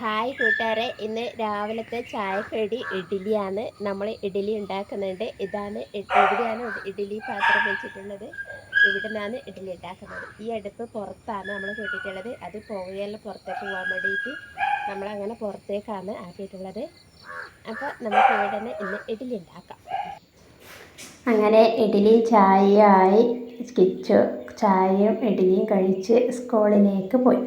Hi കൂട്ടുകാരെ ഇന്ന് രാവിലത്തെ ചായക്കടി ഇഡ്ഡലിയാണ്. നമ്മൾ ഇഡ്ഡലി ഉണ്ടാക്കുന്നുണ്ട്. ഇതാണ് ഇവിടെയാണ് ഇഡ്ഡലി പാത്രം വെച്ചിട്ടുള്ളത്. ഇവിടെ നിന്നാണ് ഇഡ്ഡലി ഉണ്ടാക്കുന്നത്. ഈ അടുപ്പ് പുറത്താണ് നമ്മൾ കൂട്ടിയിട്ടുള്ളത്. അത് പുകയെല്ലാം പുറത്തേക്ക് പോകാൻ വേണ്ടിയിട്ട് നമ്മളങ്ങനെ പുറത്തേക്കാണ് ആക്കിയിട്ടുള്ളത്. അപ്പോൾ നമുക്ക് ഇവിടെ നിന്ന് ഇന്ന് ഇഡ്ഡലി ഉണ്ടാക്കാം. അങ്ങനെ ഇഡ്ഡലി ചായയായി. കിച്ചു ചായയും ഇഡ്ഡലിയും കഴിച്ച് സ്കൂളിലേക്ക് പോയി.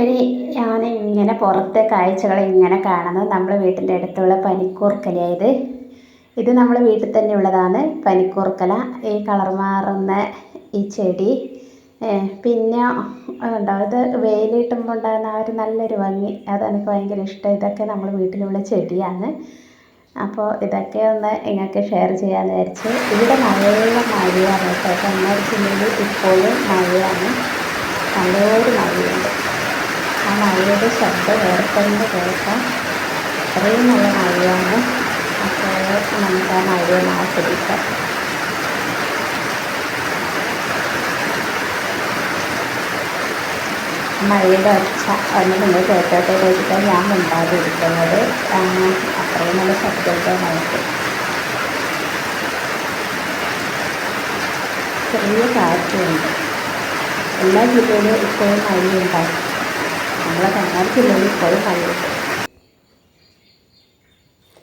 ഇനി ഞാൻ ഇങ്ങനെ പുറത്തെ കാഴ്ചകൾ ഇങ്ങനെ കാണുന്നത് നമ്മുടെ വീട്ടിന്റെ അടുത്തുള്ള പനിക്കൂർക്കലയായത് ഇത് നമ്മൾ വീട്ടിൽ തന്നെ ഉള്ളതാണ്. പനിക്കൂർക്കല ഈ കളർ മാറുന്ന ഈ ചെടി. പിന്നെ ഉണ്ടാവും ഇത് വെയിലിട്ടുമ്പോൾ ഉണ്ടാകുന്ന ആ ഒരു നല്ലൊരു ഭംഗി. അതെനിക്ക് ഭയങ്കര ഇഷ്ടം. ഇതൊക്കെ നമ്മൾ വീട്ടിലുള്ള ചെടിയാണ്. അപ്പോൾ ഇതൊക്കെ ഒന്ന് നിങ്ങൾക്ക് ഷെയർ ചെയ്യാമെന്ന് വിചാരിച്ച്. ഇവിടെ നല്ല മഴയാണ്? കേട്ടോ. കണ്ണൂർ ജില്ലയിൽ ഇപ്പോഴും മഴയാണ്. നല്ലൊരു മഴയുണ്ട്. ആ മഴയുടെ ശബ്ദം വേറെ തന്നെ കേൾക്കാം. അത്രയും നല്ല മഴയാണ് അപ്പോൾ നമുക്ക് ആ മഴയൊന്ന് ആസ്വദിക്കാം. മഴയുടെ ഒച്ച ഒന്ന് നിങ്ങൾ കേട്ടോട്ടെ വെച്ചിട്ടാണ് ഞാൻ മിണ്ടാതിരിക്കുന്നത്. അത്രയും നല്ല ശബ്ദത്തെ നമുക്ക്. ചെറിയ കാറ്റുണ്ട്. എല്ലാ ജില്ലയിലും ഇപ്പോഴും മഴയുണ്ടാകും. നമ്മളെ കാണാത്തില്ലെങ്കിൽ ഇപ്പോഴും മഴയുണ്ട്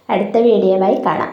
അടുത്ത വീഡിയോയുമായി കാണാം.